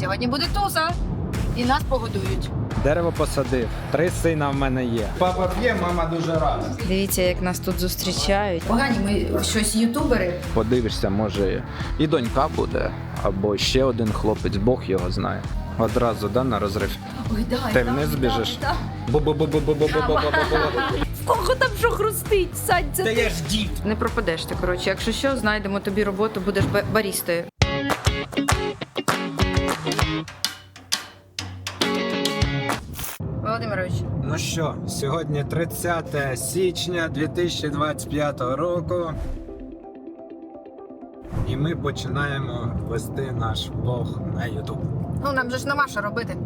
Сьогодні буде туса, і нас погодують. Дерево посадив, три сина в мене є. Папа п'є, мама дуже рада. Дивіться, як нас тут зустрічають. Погані, ми щось ютубери. Подивишся, може і донька буде, або ще один хлопець, Бог його знає. Одразу да, на розрив. Ой, да, Ти да, вниз да, біжиш? да. Бу-бу-бу-бу-бу-бу-бу-бу-бу-бу. Кого там що хрустить? Сань, це Та ти. я ж дід. Не пропадеш ти, коротше. Якщо що, знайдемо тобі роботу, будеш ба- барістою. Володимирович, Ну що, сьогодні 30 січня 2025 року. І ми починаємо вести наш влог на YouTube. ну нам же ж нема що робити.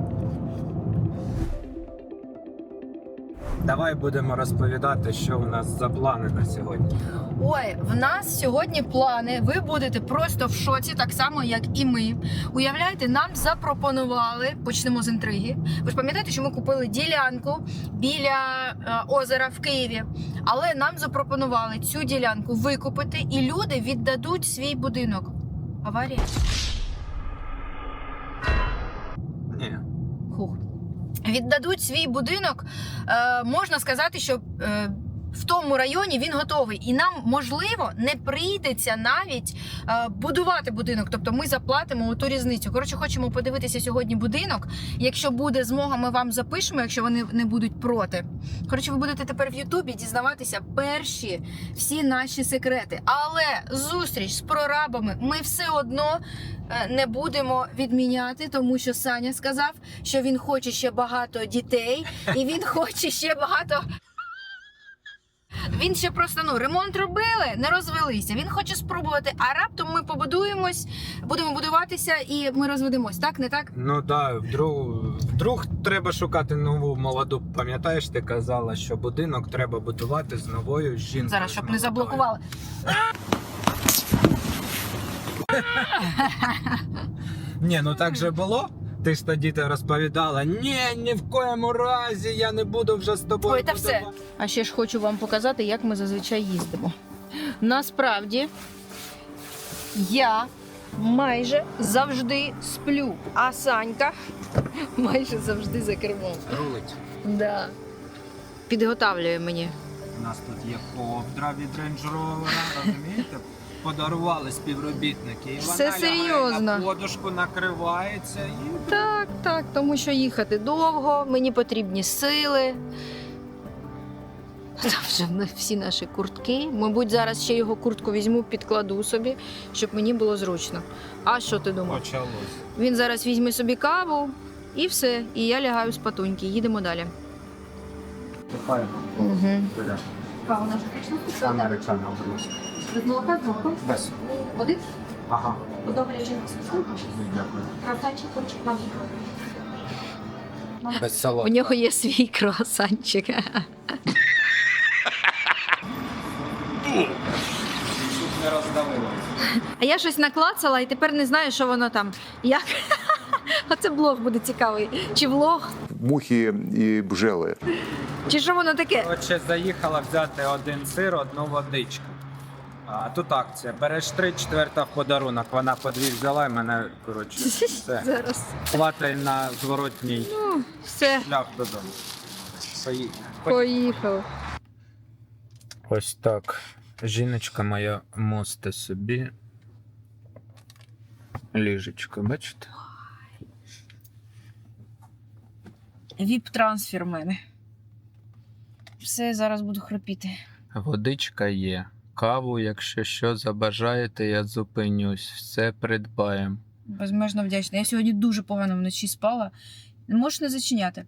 Давай будемо розповідати, що у нас за плани на сьогодні. Ой, в нас сьогодні плани. Ви будете просто в шоці, так само як і ми. Уявляєте, нам запропонували. Почнемо з інтриги. Ви ж пам'ятаєте, що ми купили ділянку біля е, озера в Києві, але нам запропонували цю ділянку викупити, і люди віддадуть свій будинок. Аварія. Ні. Хух. Віддадуть свій будинок. Е, можна сказати, що е, в тому районі він готовий, і нам можливо не прийдеться навіть е, будувати будинок. Тобто ми заплатимо ту різницю. Коротше, хочемо подивитися сьогодні будинок. Якщо буде змога, ми вам запишемо, якщо вони не будуть проти. Коротше, ви будете тепер в Ютубі дізнаватися перші всі наші секрети. Але зустріч з прорабами ми все одно е, не будемо відміняти, тому що Саня сказав, що він хоче ще багато дітей, і він хоче ще багато. Він ще просто ну ремонт робили, не розвелися. Він хоче спробувати. А раптом ми побудуємось, будемо будуватися і ми розведемось. Так, не так? Ну да, вдруг, вдруг треба шукати нову молоду. Пам'ятаєш, ти казала, що будинок треба будувати з новою жінкою. Зараз, щоб не заблокували. Ні, ну так же було. Ти ж тоді ти розповідала, ні, ні в коєму разі я не буду вже з тобою. Ой, та все. А ще ж хочу вам показати, як ми зазвичай їздимо. Насправді я майже завжди сплю, а Санька майже завжди за кермом. Рулить. Да. Підготавлює мені. У нас тут є ковдра від Rover, розумієте? Подарували співробітники. І Все вона лягає серйозно. на подушку накривається і Так, так, тому що їхати довго, мені потрібні сили. Там вже в- всі наші куртки. Мабуть, зараз ще його куртку візьму, підкладу собі, щоб мені було зручно. А що ти думав? почалось. Він зараз візьме собі каву і все. І я лягаю спатуньки. Їдемо далі. Угу. Каву наша Американо. Без молока, з молоком. Без. Води? Ага. Добре, жінка. Дякую. Кравтанчик, хоче вам. Без У нього є свій круасанчик. Тут не роздавило. А я щось наклацала і тепер не знаю, що воно там. Як? Оце блог буде цікавий. Чи влог, мухи і бжели. чи що воно таке? Отже, заїхала взяти один сир, одну водичку. А тут акція. Береш три, четверта в подарунок. Вона по дві взяла і мене, коротше, все. Зараз. Платай на зворотній Ну, все, шлях додому. Поїхали. поїхав. Ось так. Жіночка моя мосте собі. Ліжечко, бачите? Віп-трансфер в мене. Все, зараз буду хропіти. Водичка є. Каву, якщо що забажаєте, я зупинюсь. Все придбаємо. Безмежно вдячна. Я сьогодні дуже погано вночі спала. Можеш не зачиняти.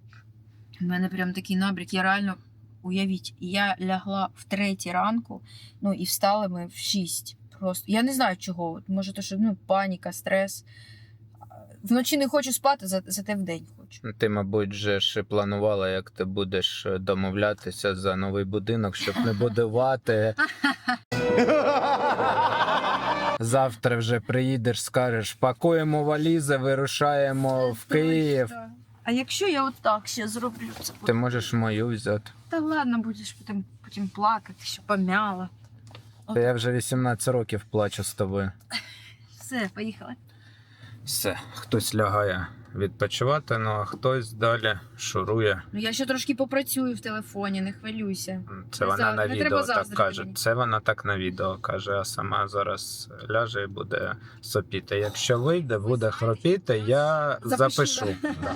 У мене прям такий набрік. Я реально, уявіть, я лягла в третій ранку, ну і встали ми в шість. Просто я не знаю чого. Може, то що ну, паніка, стрес. Вночі не хочу спати, за- зате вдень хочу. Ти, мабуть, вже ж планувала, як ти будеш е, домовлятися за новий будинок, щоб не будувати. Завтра вже приїдеш, скажеш, пакуємо валізи, вирушаємо в Київ. А якщо я отак ще зроблю це? Ти можеш мою взяти. Та ладно, будеш потім, потім плакати, що помяла. Та я вже 18 років плачу з тобою. Все, поїхали. Все, хтось лягає відпочивати, ну а хтось далі шурує. Ну я ще трошки попрацюю в телефоні, не хвилюйся. Це Не вона за- на не відео так каже. мені. Це вона так на відео каже, а сама зараз ляже і буде сопіти. Якщо вийде, буде хропіти, я Запишу, запишу. Да.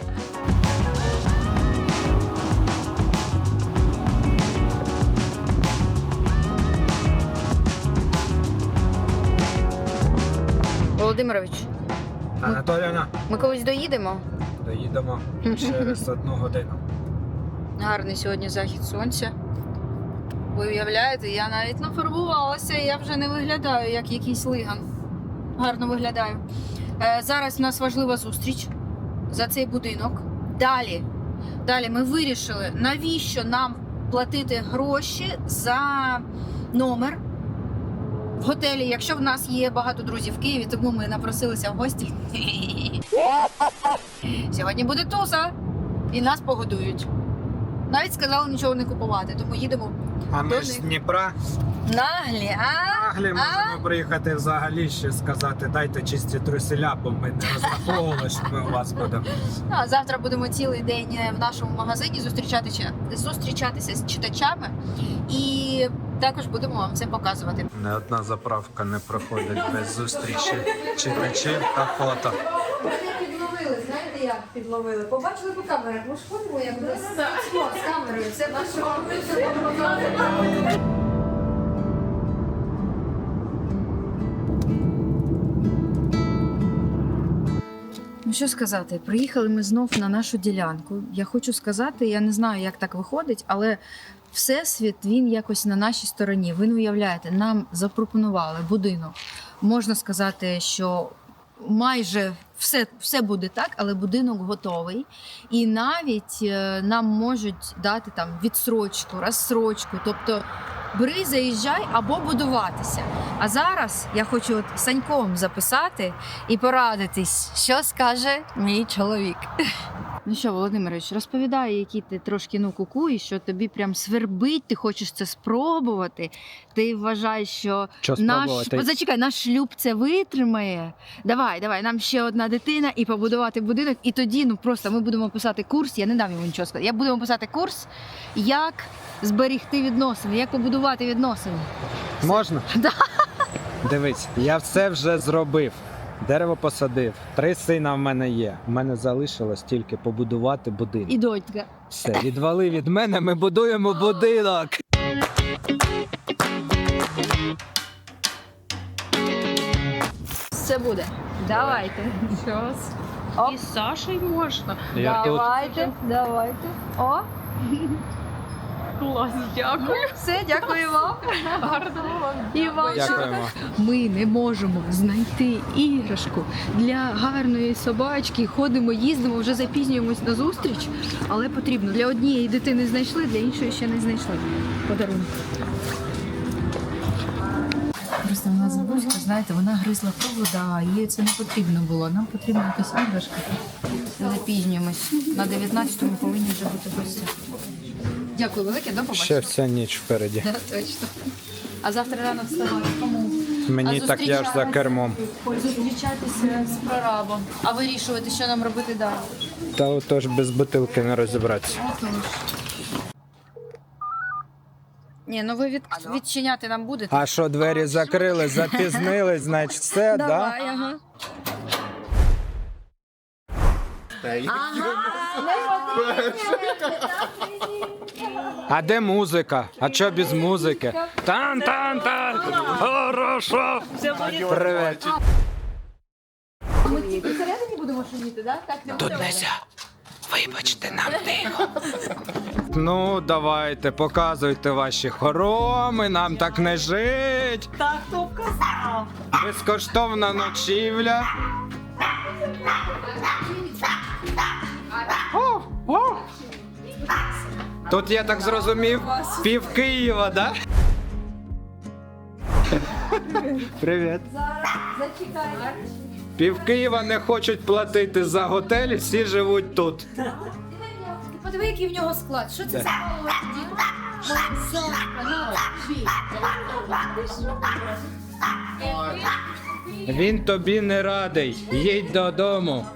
Володимирович, Анатоліна, ми колись доїдемо. доїдемо через одну годину. Гарний сьогодні захід сонця. Ви уявляєте, я навіть нафарбувалася, і я вже не виглядаю як якийсь лиган. Гарно виглядаю. Е, зараз у нас важлива зустріч за цей будинок. Далі, далі ми вирішили, навіщо нам платити гроші за номер в готелі, якщо в нас є багато друзів в Києві, тому ми напросилися в гості. Сьогодні буде туса, і нас погодують. Навіть сказали нічого не купувати, тому їдемо А ми ж з. Дніпра. наглі. А? Наглі можемо приїхати взагалі ще сказати, дайте чисті труселя, бо ми не розраховували, що ми у вас будемо. А завтра будемо цілий день е, в нашому магазині зустрічатися, зустрічатися з читачами і також будемо вам це показувати. Не одна заправка не проходить без зустрічі читачів та фото. Знаєте як підловили? Побачили по камерах, ми ж ходимо як з камерою. Це наше Ну що сказати, приїхали ми знов на нашу ділянку. Я хочу сказати, я не знаю, як так виходить, але всесвіт він якось на нашій стороні. Ви не уявляєте, нам запропонували будинок. Можна сказати, що майже все, все буде так, але будинок готовий. І навіть е, нам можуть дати там відсрочку, розсрочку. Тобто бери, заїжджай або будуватися. А зараз я хочу от Саньком записати і порадитись, що скаже мій чоловік. Ну що, Володимирович, розповідай, які ти трошки ну куку, і що тобі прям свербить, ти хочеш це спробувати. Ти вважаєш, що Що наш спробувати? зачекай, наш шлюб це витримає. Давай, давай, нам ще одна дитина і побудувати будинок. І тоді ну просто ми будемо писати курс. Я не дам йому нічого сказати. Я будемо писати курс, як зберігти відносини, як побудувати відносини. Можна? Да. Дивись, я все вже зробив. Дерево посадив, три сина в мене є. У мене залишилось тільки побудувати будинок. І донька. Все, відвали від мене, ми будуємо будинок. Все буде. Давайте. Щас. Оп. І з Сашею можна. Я тут. давайте, давайте. О, Клас, дякую. все, дякую вам. Гарного вам. І вам. Дякуємо. Ми не можемо знайти іграшку для гарної собачки. Ходимо, їздимо, вже запізнюємось на зустріч, але потрібно. Для однієї дитини знайшли, для іншої ще не знайшли. Подарунок. Просто вона забузька, знаєте, вона гризла провода, а їй це не потрібно було. Нам потрібна якась іграшка. Запізнюємось. На 19-му повинні вже бути гості. Дякую велике, до Ще вся ніч впереді. Да, точно. А завтра рано вставати. Кому? Мені А так я ж за кермом. Зустрічатися з прорабом, а вирішувати, що нам робити далі. Та отож без бутилки не розібратися. Ні, ну ви від... відчиняти нам будете? А що двері закрили, запізнились, значить все, да? Давай, ага. А де музика? А що без музики? Тан-тан-тан! Хорошо! Привет! Ми тільки всередині будемо шуміти, да? так? не буде? Вибачте, нам тихо. Ну, давайте, показуйте ваші хороми, нам так не жить. Так, хто казав? Безкоштовна ночівля. О, о. Тут я так зрозумів, пів Києва, да? Привіт. Зачекайте. Пів Києва не хочуть платити за готель, всі живуть тут. Подиви, який в нього склад. Що це за що? Він тобі не радий. Їдь додому.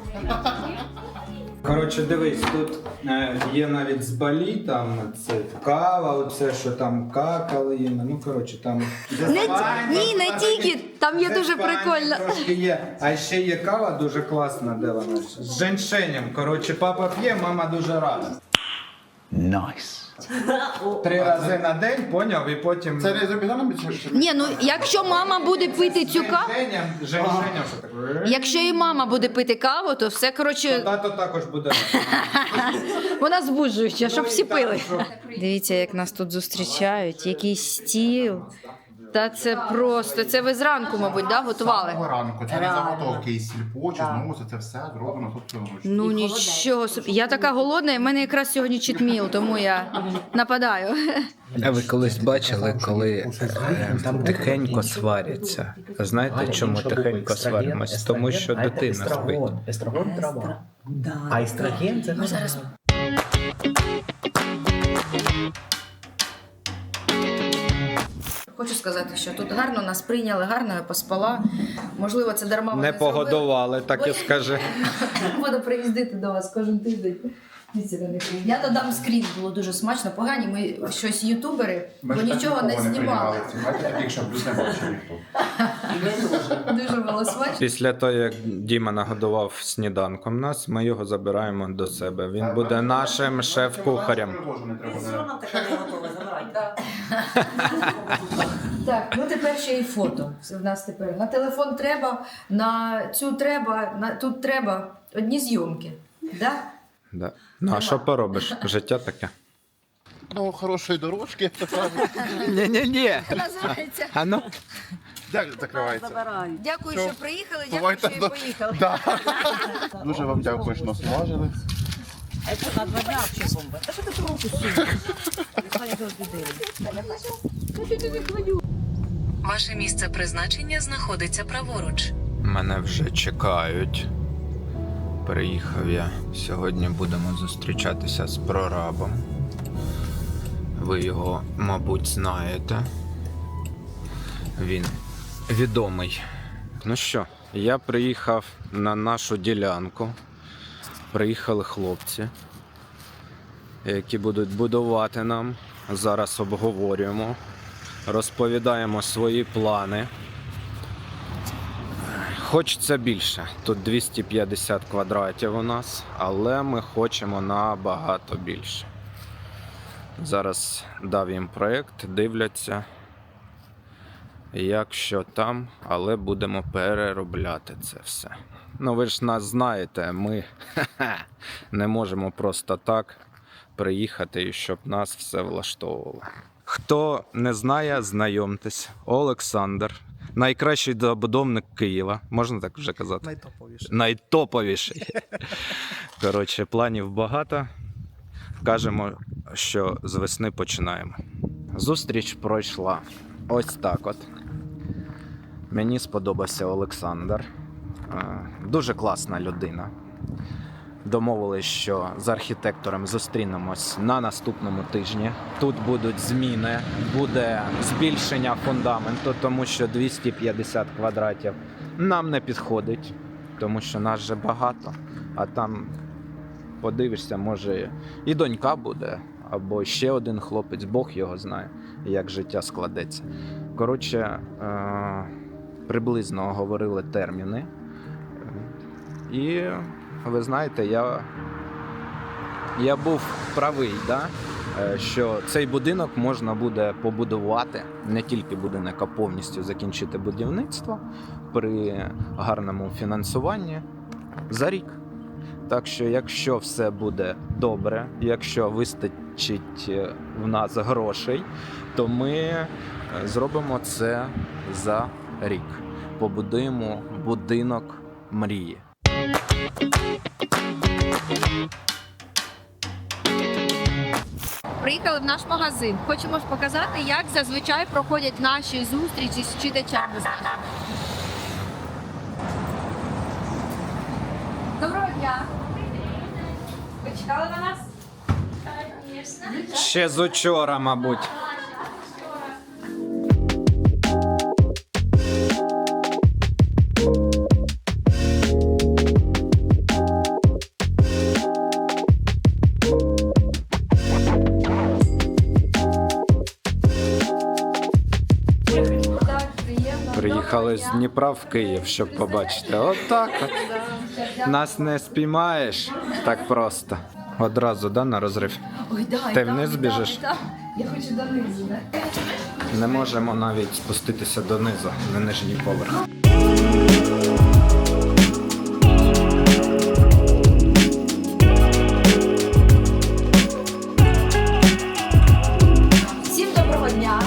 Коротше, дивись, тут е, є навіть з балі, там це кава, оце що там какали їм. Ну коротше, там Не, ні, не тільки. Там є дуже Спанія прикольно. Трошки є. А ще є кава дуже класна, де вона? З женьшенем. Коротше, папа п'є, мама дуже рада. Nice. Три рази на день, поняв, і потім. Це не з обіданом чи що? Ні, ну якщо мама буде пити цю каву, що таке? якщо і мама буде пити каву, то все коротше Тато також буде. вона збуджуюча, щоб всі пили. Дивіться, як нас тут зустрічають, який стіл. Та це просто. Це ви зранку, мабуть, да, готували? Самого ранку, це не заготовки і сільпо, чи знову це все зроблено собственноручно. Ну нічого собі. Я така голодна, і в мене якраз сьогодні читміл, тому я нападаю. А ви колись бачили, коли е, тихенько сваряться? Знаєте, чому тихенько сваримось? Тому що дитина спить. Естрагон трава. А естроген це зараз Хочу сказати, що тут гарно нас прийняли, гарно я поспала. Можливо, це дарма Не вони зробили. погодували, так і скажи. Буду приїздити до вас кожен тиждень. Я додам скрін, було дуже смачно. Погані ми щось ютубери, бо нічого не знімали. Якщо плюс не бачив. Дуже було смачно. Після того, як Діма нагодував сніданком нас, ми його забираємо до себе. Він буде нашим шеф-кухарем. Так, ну тепер ще й фото. В нас тепер на телефон треба, на цю треба, на тут треба одні зйомки. Да? Да. Ну а що поробиш? Життя таке. Ну, хорошої дорожки. Ні-ні-ні. Називається. А ну. Як закривається? Дякую, що приїхали, дякую, Бувайте що і до- поїхали. Дуже вам дякую, що нас уважили. Ваше місце призначення знаходиться праворуч. Мене вже чекають. Приїхав я. Сьогодні будемо зустрічатися з прорабом. Ви його, мабуть, знаєте. Він відомий. Ну що, я приїхав на нашу ділянку. Приїхали хлопці, які будуть будувати нам. Зараз обговорюємо, розповідаємо свої плани. Хочеться більше. Тут 250 квадратів у нас, але ми хочемо набагато більше. Зараз дав їм проєкт, дивляться, як що там, але будемо переробляти це все. Ну ви ж нас знаєте, ми не можемо просто так приїхати і щоб нас все влаштовувало. Хто не знає, знайомтесь. Олександр, найкращий забудовник Києва. Можна так вже казати? Найтоповіше. Найтоповіший. Коротше, планів багато. Кажемо, що з весни починаємо. Зустріч пройшла ось так от. Мені сподобався Олександр. Е, Дуже класна людина. Домовились, що з архітектором зустрінемось на наступному тижні. Тут будуть зміни, буде збільшення фундаменту, тому що 250 квадратів нам не підходить, тому що нас вже багато. А там подивишся, може і донька буде, або ще один хлопець, Бог його знає, як життя складеться. Коротше, е- приблизно оговорили терміни. І ви знаєте, я, я був правий, да? е, що цей будинок можна буде побудувати, не тільки будинок, а повністю закінчити будівництво при гарному фінансуванні за рік. Так що, якщо все буде добре, якщо вистачить е, в нас грошей, то ми е, зробимо це за рік. Побудуємо будинок мрії. Приїхали в наш магазин. Хочемо ж показати, як зазвичай проходять наші зустрічі з читачами. Доброго дня! Ви чекали на нас? Ще з учора, мабуть. З Дніпра в Київ, щоб побачити. От так от. Нас не спіймаєш так просто. Одразу, да, на розрив. Ой, да, Ти вниз біжиш? Я хочу донизу? Не можемо навіть спуститися донизу, на нижній поверх. Всім доброго дня.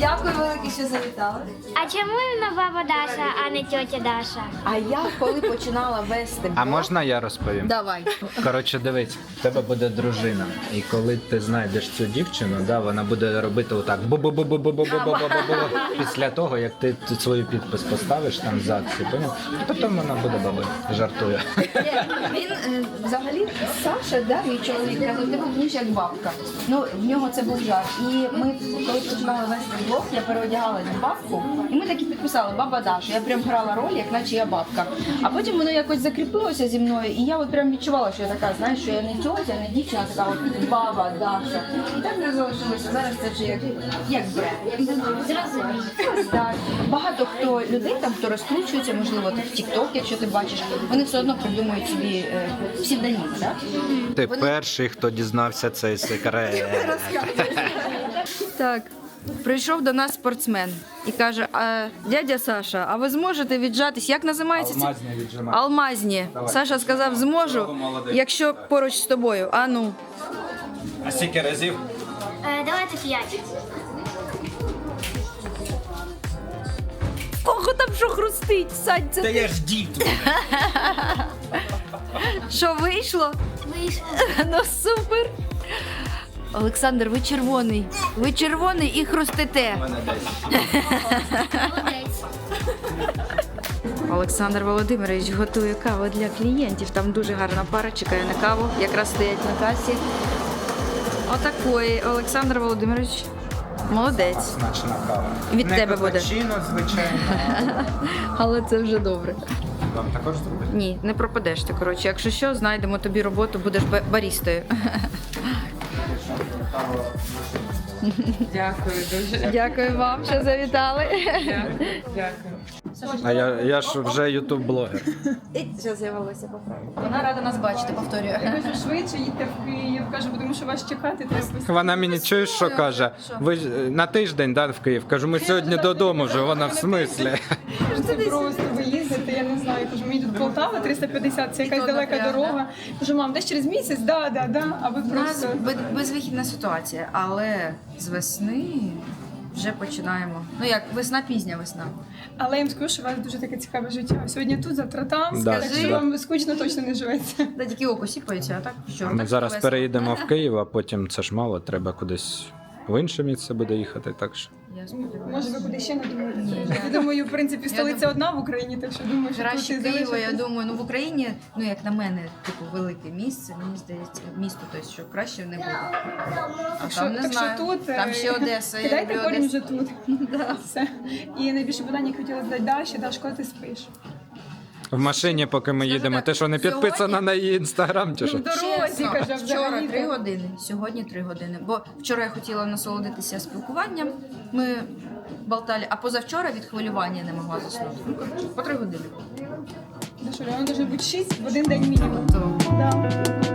Дякую велике, що завітали. А чому іменно баба Даша, а не тьотя Даша? А я коли починала вести А блог- можна я розповім? Давай. Коротше, дивись, в тебе буде дружина. І коли ти знайдеш цю дівчину, да, вона буде робити отак бу-бу-бу-бу-бу-бу-бу-бу-бу-бу. Після того, як ти тут свою підпис поставиш там за акцію, поняв? Потім вона буде бабою. Жартую. Він е, взагалі Саша, да, мій чоловік каже, ти був як бабка. Ну в нього це був жарт. І ми коли починали вести блог, я переодягалась в бабку, і ми так і підписали баба Даша. Я прям грала роль, як наче я бабка. А потім воно якось закріпилося зі мною, і я от прям відчувала, що я така, знаєш, що я не тьотя, не дівчина, а така от баба Даша. І так не залишилося. Зараз це вже як, як бренд. Так. Багато хто людей там, хто розкручується, можливо, в TikTok, якщо ти бачиш, вони все одно придумують собі е, псевдоніми, так? Ти перший, хто дізнався цей секрет. Так. Прийшов до нас спортсмен і каже: а, дядя Саша, а ви зможете віджатись? Як називається це? Алмазні віджимати. Алмазні. Саша сказав, зможу, молодець. якщо поруч з тобою. А ну. А скільки разів? Е, давайте п'ять. Кого там що хрустить? Сань, це Та я ж дід. що вийшло? Вийшло. Ну супер. Олександр, ви червоний. Ви червоний і хрустите. Молодець. Олександр Володимирович готує каву для клієнтів. Там дуже гарна пара чекає на каву. Якраз стоять на касі. Отакої. Олександр Володимирович. Молодець. Смачна кава. Від Не тебе буде. капучино, звичайно. Але це вже добре. Вам також зробити? Ні, не пропадеш ти. Коротше, якщо що, знайдемо тобі роботу, будеш ба- барістою. Дякую дуже. Дякую вам, що завітали. Дякую. А я, я ж вже ютуб-блогер. Що з'явилося поправити. Вона рада нас бачити, повторюю. Кажу, швидше їдьте в Київ. Кажу, тому що вас чекати треба. Вона мені чуєш, що каже? Ви ж, е, на тиждень да, в Київ. Кажу, ми сьогодні додому вже. Вона в смислі. Кажу, це просто ви їздите, я не знаю. Кажу, мені тут Полтава 350, це якась то далека дорога. Кажу, мам, десь через місяць, да, да, да. А ви У нас просто. без- безвихідна ситуація, але з весни вже починаємо. Ну як весна, пізня весна. Але я їм скажу, що у вас дуже таке цікаве життя. Сьогодні тут, завтра там. Да, так да. вам скучно точно не живеться. Да, тільки око сіпається, а так що? Ми так зараз весело. переїдемо в Київ, а потім це ж мало, треба кудись в інше місце буде їхати. Так що Я сподіваюся. Може, ви куди ще не думаєте? Я думаю, в принципі, столиця одна в Україні, так що думаю, що Краще тут і Києва, я думаю, ну в Україні, ну як на мене, типу велике місце, мені здається, місто, тобто, що краще не буде. А що, там не так знаю. тут там е, ще Одеса. Я Кидайте люблю корінь Одесу. вже тут. Все. І найбільше питання хотіла задати Даші. Даш, коли ти спиш? В машині, поки ми Скажу їдемо, так, ти що не сьогодні- підписана на її інстаграм чи що? Ну, дорозі, Чесно, каже, вчора три години, сьогодні три години. Бо вчора я хотіла насолодитися спілкуванням. Ми болтали, а позавчора від хвилювання не могла заснути. Ну, коротше, по три години. Дуже воно може бути шість в один день мінімум. Да.